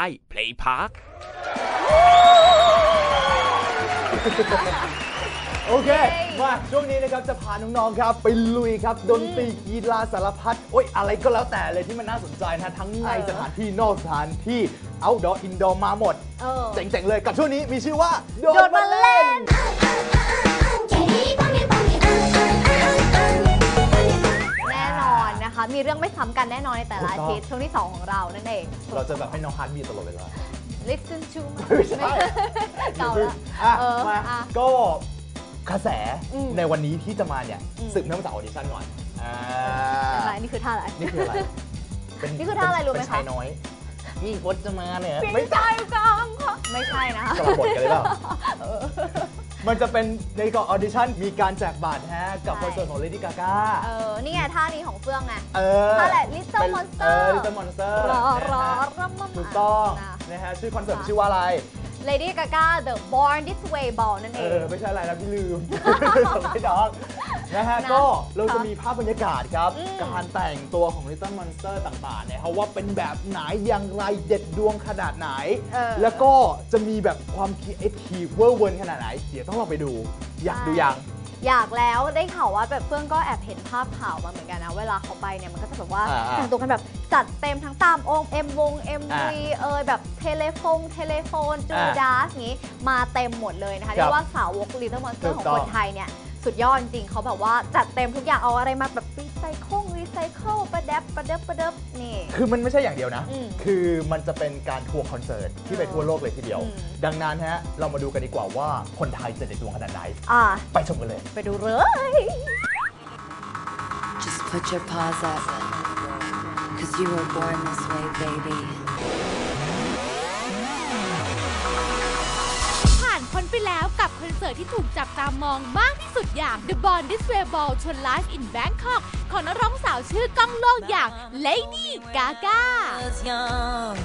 าย Play Park โอเค มาช่วงนี้นะครับจะพาน้องๆครับ ไปลุยครับ ดนตรีกีฬาสารพัดโอ้ยอะไรก็แล้วแต่เลยที่มันน่าสนใจนะ ทั้งในเออสถานที่นอกสถานที่ outdoor indoor มาหมดเออเจ๋งๆเลยกับช่วงนี้มีชื่อว่า โดโดดมาเล่น นอนนะคะ มีเรื่องไม่ซ้ำกันแน่นอนในแต่ละอาทิตย์ช่วงที่ 2 ของเรานั่นเอง เราจะแบบให้น้องฮาร์ดบีตลอดเวลา listen to ไม่ใช่เก่าแล้วอะเออมาอะ ก็กระแสอืมในวันนี้ที่จะมาเนี่ยอืมสืบเนื่องมาจากออดิชั่นก่อนอ่าอะไรนี่คือท่าอะไร นี่คืออะไรเป็นี่คือท่าอะไรรู้ไหมเป็นคะชายน้อยนี่พจน์จะมาเนี่ยไม่ไม่ใช่กังค่ะไม่ใช่นะคะสลับบทกันเลยเปล่า มันจะเป็นในก่อนออดิชั่นมีการแจกบัตรฮะกับใช่คอนเสิร์ตของ Lady Gaga เออ นี่ไงท่านี้ของเฟื่องไงเออท่าอะไร Little เป็น Monster เออ Little Monster รอรอนะฮะรอมาถูกต้องนะนะฮะชื่อคอนเสิร์ตค่ะชื่อว่าอะไร Lady Gaga The Born This Way Ball นั่นเอเองอไม่ใช่อะไรนะพี่ลืมสมัยน้อง นะฮะนะก็เราจะค่ะมีภาพบรรยากาศครับอืมการแต่งตัวของ Little Monster ต่างๆเนี่ยเขาว่าเป็นแบบไหนอย่างไรเด็ดดวงขนาดไหนเออแล้วก็จะมีแบบความคิดเอ็กทีเวอร์เวิร์นขนาดไหน เดี๋ยวต้องลองไปดู อยากดูยังอยากแล้วได้ข่าวว่าแบบเฟื่องก็แอบเห็นภาพข่าวมาเหมือนกันนะ เวลาเขาไปเนี่ยมันก็จะแบบว่าอ่าๆแต่งตัวกันแบบจัดเต็มทั้งตามองค์เอ็มวง MV เอยแบบเทเลฟงเทเลโฟนจูอ่าดาสงี้มาเต็มหมดเลยนะคะครับเรียกว่าสาวก Little Monster ถูของกต้คองนไทยเนี่ย สุดยอดจริงๆเขาแบบว่าจัดเต็มทุกอย่างเอาอะไรมาแบบรีไซเคิลรีไซเคิลประดับประดับประดับนี่ คือมันไม่ใช่อย่างเดียวนะ อืมคือมันจะเป็นการทัวร์คอนเสิร์ตที่ไปทั่วโลกเลยทีเดียว อืม ดังนั้นฮะเรามาดูกันดีกว่าว่าคนไทยจะเด็ดดวงขนาดไหนอ่า ไปชมกันเลย ไปดูเลย Just put your paws up. Cause you were born this way, baby. แล้วกับคอนเสิร์ตที่ถูกจับตามองมากที่สุดอย่าง The Born This Way Ball ชน Live in Bangkok ของนักร้องสาวชื่อก้องโลกอย่าง Lady Gaga Was young,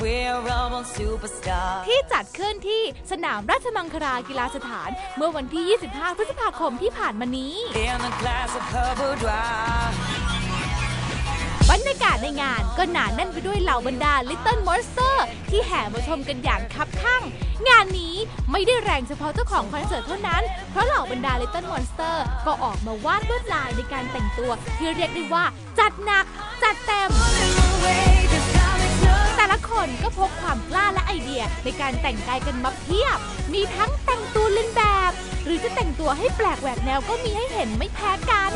we're all born superstars. ที่จัดขึ้นที่สนามราชมังคลากีฬาสถาน เมื่อวันที่ 25 พฤษภาคมที่ผ่านมานี้ In a glass of purple dry. บรรยากาศในงานก็หนาแน่นไปด้วยเหล่าบรรดา Little Monster ที่แห่มาชมกันอย่างคับข้าง งานนี้ไม่ได้แรงเฉพาะเจ้าของคอนเสิร์ตเท่านั้น เพราะเหล่าบรรดา Little Monster ก็ออกมาวาดลวดลายในการแต่งตัว ที่เรียกได้ว่าจัดหนัก จัดเต็ม แต่ละคนก็พกความกล้าและไอเดียในการแต่งกายกันมาเพียบ มีทั้งแต่งตัวเลียนแบบ หรือจะแต่งตัวให้แปลกแหวกแนวก็มีให้เห็นไม่แพ้กัน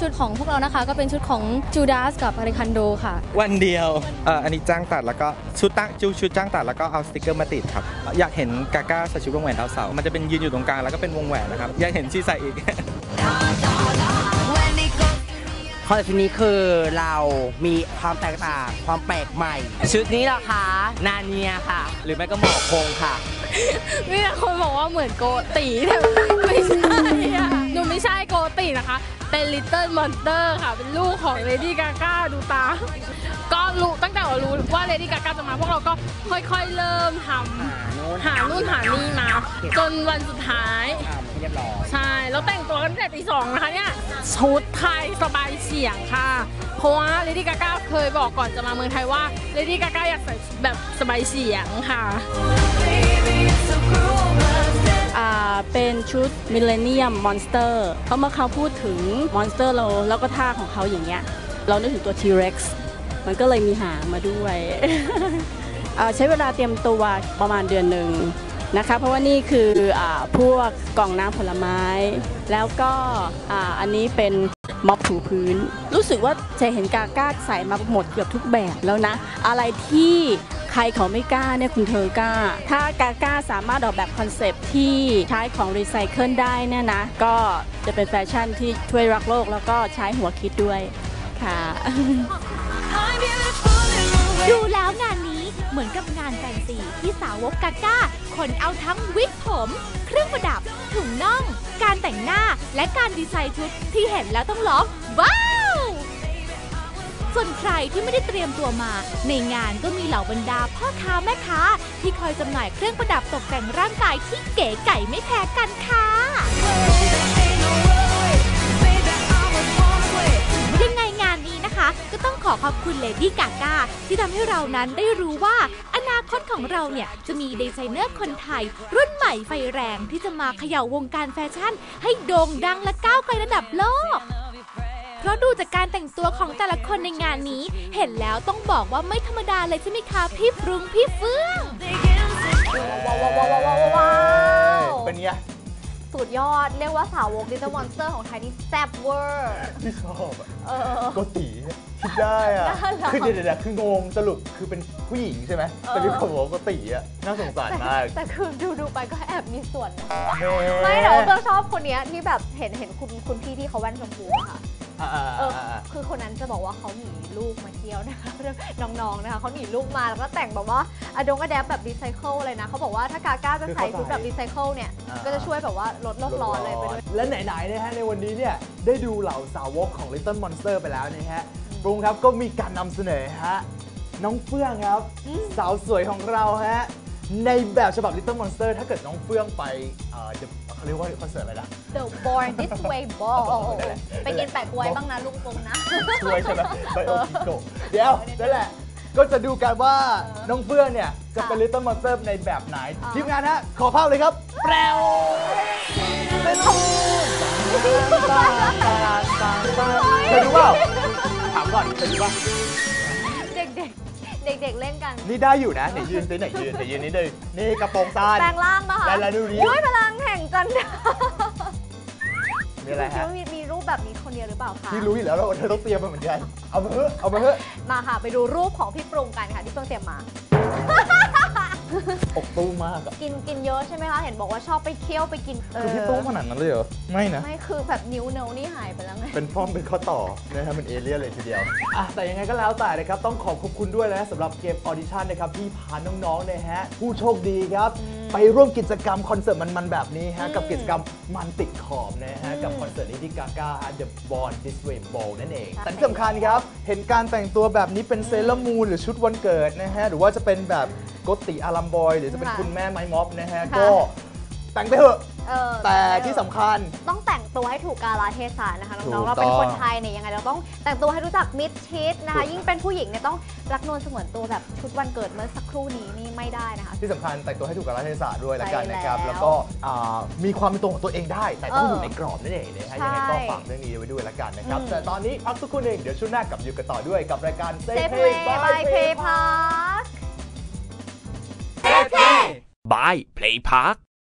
ชุดของพวกเรานะคะ ก็เป็นชุดของจูดาสกับอาริคันโดค่ะ วันเดียวเอ่ออันนี้จ้างตัดแล้วก็ชุดตั้งชุดจ้างตัดแล้วก็เอาสติกเกอร์มาติดครับ อยากเห็นกาก้าใส่ชุดวงแหวนดาวเสาร์มันจะเป็นยืนอยู่ตรงกลางแล้วก็เป็นวงแหวนนะครับ อยากเห็นชีใส่อีก When it goes คอนเสิร์ตชุดนี้คือเรามีความแตกต่าง ความแปลกใหม่ ชุดนี้เหรอคะ นาเนียค่ะ หรือไม่ก็หมอคงค่ะ มีแต่คนบอกว่าเหมือนโกตีแต่ไม่ใช่อะหนูไม่ใช่โกตีนะคะ เป็น Little Monster ค่ะ เป็นลูกของ Lady Gaga ดูตา ก็รู้ตั้งแต่ว่ารู้ว่า Lady Gaga จะมา พวกเราก็ค่อยๆเริ่มทำหานู่นหานี่มา จนวันสุดท้าย เรียบร้อย ใช่ แล้วแต่งตัวกันตั้งแต่ตีสองนะคะเนี่ย ชุดไทยสบายเฉียงค่ะ เพราะว่า Lady Gaga เคยบอกก่อนจะมาเมืองไทยว่า Lady Gaga อยากใส่แบบสบายเฉียงค่ะ ชุด Millennium Monster เพราะเมื่อเขาพูดถึง Monster เราแล้วก็ท่าของเขาอย่างเงี้ย เรานึกถึงตัว T-Rex มันก็เลยมีหางมาด้วย ใช้เวลาเตรียมตัวประมาณเดือนหนึ่งนะคะ เพราะว่านี่คืออพวกกล่องน้ำผลไม้ แล้วก็อ,อันนี้เป็นม็อบถูพื้น รู้สึกว่าจะเห็นกาก้าใส่มาหมดเกือบทุกแบบแล้วนะ อะไรที่ ใครเขาไม่กล้าเนี่ยคุณเธอกล้า ถ้ากาก้าสามารถออกแบบคอนเซปต์ที่ใช้ของรีไซเคิลได้เนี่ยนะ ก็จะเป็นแฟชั่นที่ช่วยรักโลกแล้วก็ใช้หัวคิดด้วยค่ะ ดูแล้วงานนี้เหมือนกับงานแฟนซีที่สาวกกาก้าขนเอาทั้งวิกผม เครื่องประดับถุงน่อง การแต่งหน้าและการดีไซน์ชุดที่เห็นแล้วต้องร้องว้า ส่วนใครที่ไม่ได้เตรียมตัวมา ในงานก็มีเหล่าบรรดาพ่อค้าแม่ค้า ที่คอยจำหน่ายเครื่องประดับตกแต่งร่างกายที่เก๋ไก่ไม่แพ้กันค่ะยังไงงานนี้นะคะ ก็ต้องขอขอบคุณเลดี้กากาที่ทำให้เรานั้นได้รู้ว่า อนาคตของเราเนี่ย จะมีดีไซเนอร์คนไทย รุ่นใหม่ไฟแรงที่จะมาเขย่าวงการแฟชั่น ให้โด่งดังและก้าวไกลระดับโลก เพราะดูจากการแต่งตัวของแต่ละคนในงานนี้ เห็นแล้วต้องบอกว่าไม่ธรรมดาเลยใช่ไหมคะพี่ปรุงพี่เฟื่องว้าวว้าวว้าวว้าวว้าวว้าวเป็นไงสุดยอด เรียกว่าสาวกดิจิทัลมอนสเตอร์ของไทยนี่แซ่บเวอร์ที่ชอบอะเออโกติคิดได้อะน่ารักคือเดี๋ยวเดี๋ยวคืองงสรุปคือเป็นผู้หญิงใช่ไหมแต่มีคนบอกว่าโกติอะน่าสงสารมาก แต่คือดูดูไปก็แอบมีส่วนนะแม่ไม่แต่ว่าเบลชอบคนเนี้ยที่แบบเห็นเห็นคุณคุณพี่ที่เขาแว่นชมพูอะค่ะ อ่าอ่าเอออ่าอ่าคือคนนั้นจะบอกว่าเขาหนีลูกมาเที่ยวนะคะ น้องๆนะคะเขาหนีลูกมาแล้วก็แต่งแบบว่าอะดงอะแดปแบบรีไซเคิลเลยนะเขาบอกว่าถ้ากาก้าจะใส่ชุดแบบรีไซเคิลเนี่ยก็จะช่วยแบบว่าลดโลกร้อนเลยไปด้วย และไหนๆนะฮะในวันนี้เนี่ยได้ดูเหล่าสาวกของ Little Monster ไปแล้วนะฮะปรุงครับก็มีการนำเสนอฮะน้องเฟื่องครับ สาวสวยของเราฮะ ในแบบฉบับ Little Monster ถ้าเกิดน้องเฟื่องไปเอ่อ The- เขาเรียกว่าคอนเสิร์ตอะไรนะ The Born This Way Ball นั่นแหละไปกินแปะกล้วยบ้างนะลุงปงนะ ช่วยใช่ไหมไบโอคิโกเดี๋ยวนั่นแหละ ก็จะดูกันว่าน้องเฟื่องเนี่ย จะเป็น Little Monster ในแบบไหน อ่า ทีมงานฮะ ขอภาพเลยครับ แปรวเป็นทูเคยดูเปล่าถามก่อนเคยดูป่ะเด็กๆเด็กๆเล่นกัน นี่ได้อยู่นะไหนยืนสิไหนยืนไหนยืนนี่เลยนี่กระโปรงสั้นแปลงร่างมาค่ะแล้วแล้วดูดิด้วยพลังแห่งจันทรามีอะไรคิดฮะว่ามีมีรูปแบบนี้คนเดียวหรือเปล่าคะที่รู้อยู่แล้วเราเธอต้องเตรียมมาเหมือนกันเอามาเถอะเอามาเถอะมาค่ะไปดูรูปของพี่ปรุงกันค่ะที่เพิ่งเตรียมมา อกตู้มากอะกินกินเยอะใช่ไหมคะ เห็นบอกว่าชอบไปเคี่ยวไปกินเคือพี่ตู้ขนาดนั้นเลยเหรอ ไม่นะ ไม่คือแบบนิ้วเนวนี่หายไปแล้วไง เป็นพ่อมเป็นข้อต่อนะครับเป็นเอเลี่ยนเลยทีเดียวอะแต่ยังไงก็แล้วแต่นะครับ ต้องขอขอบคุณด้วยนะสำหรับเกมออดิชั่นนะครับที่พาน้องๆนะฮะผู้โชคดีครับ ไปร่วมกิจกรรมคอนเสิร์ตมันๆแบบนี้ฮะกับกิจกรรมมันติดขอบนะฮะกับคอนเสิร์ตนี้ที่กาก้า The Born This Way Ball นั่นเองใช่แต่ที่สำคัญครับเห็นการแต่งตัวแบบนี้เป็นเซเลอร์มูนหรือชุดวันเกิดนะฮะหรือว่าจะเป็นแบบโกติอารัมบอย หรือจะเป็นคุณแม่ไม้ม็อบนะฮะก็แต่งไปเถอะ เออแต่ที่สำคัญ ต้องแต่งตัวให้ถูกกาลเทศะนะคะถูน้องกๆเราเป็นต้องคนไทยเนี่ยยังไงเราต้องแต่งตัวให้รู้จักมิดชิดนะคะถูกยิ่งเป็นผู้หญิงเนี่ยต้องรักนวลเสมือนตัวแบบชุดวันเกิดเมื่อสักครู่นี้นี่ไม่ได้นะคะ ที่สำคัญแต่งตัวให้ถูกกาลเทศะด้วยละกันใช่นะครับ แล้วแล้วก็อ่ามีความเป็นตัวของตัวเองได้ แต่ต้องเออออยู่ในกรอบนั่นเองนะฮะใช่ยังไงก็ฝากเรื่องนี้ไว้ด้วยละกันนะครับอืมแต่ตอนนี้พักสักครู่หนึ่งเดี๋ยวช่วงหน้ากลับอยู่กันต่อด้วยกับรายการเซ Safe ฟ Play เลย์บายเพย์พาร์คบาย Play Park